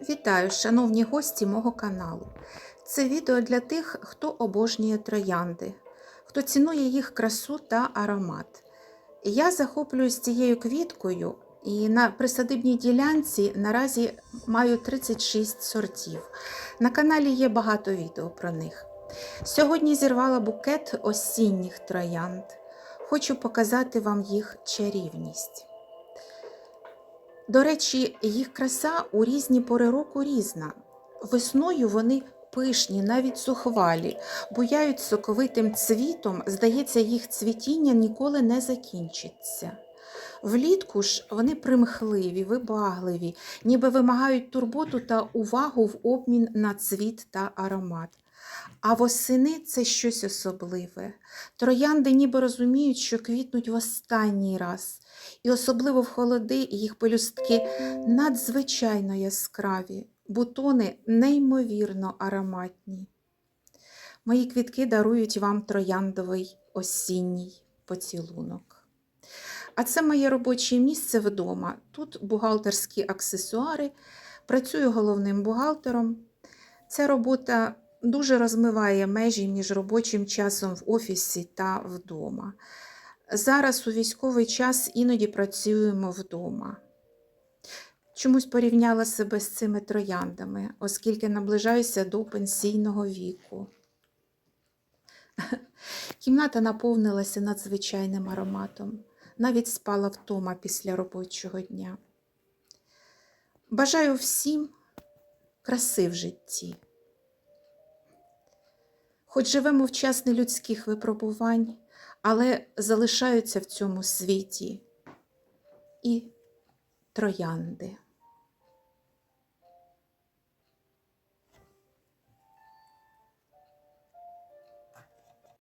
Вітаю, шановні гості мого каналу. Це відео для тих, хто обожнює троянди, хто цінує їх красу та аромат. Я захоплююсь цією квіткою і на присадибній ділянці наразі маю 36 сортів. На каналі є багато відео про них. Сьогодні зірвала букет осінніх троянд. Хочу показати вам їх чарівність. До речі, їх краса у різні пори року різна. Весною вони пишні, навіть зухвалі, буяють соковитим цвітом, здається, їх цвітіння ніколи не закінчиться. Влітку ж вони примхливі, вибагливі, ніби вимагають турботу та увагу в обмін на цвіт та аромат. А восени це щось особливе. Троянди ніби розуміють, що квітнуть в останній раз, і особливо в холоди їх пелюстки надзвичайно яскраві, бутони неймовірно ароматні. Мої квітки дарують вам трояндовий осінній поцілунок. А це моє робоче місце вдома. Тут бухгалтерські аксесуари, працюю головним бухгалтером. Ця робота дуже розмиває межі між робочим часом в офісі та вдома. Зараз у військовий час іноді працюємо вдома. Чомусь порівняла себе з цими трояндами, оскільки наближаюся до пенсійного віку. Кімната наповнилася надзвичайним ароматом, навіть спала втома після робочого дня. Бажаю всім краси в житті. Хоч живемо в час нелюдських випробувань, але залишаються в цьому світі і троянди.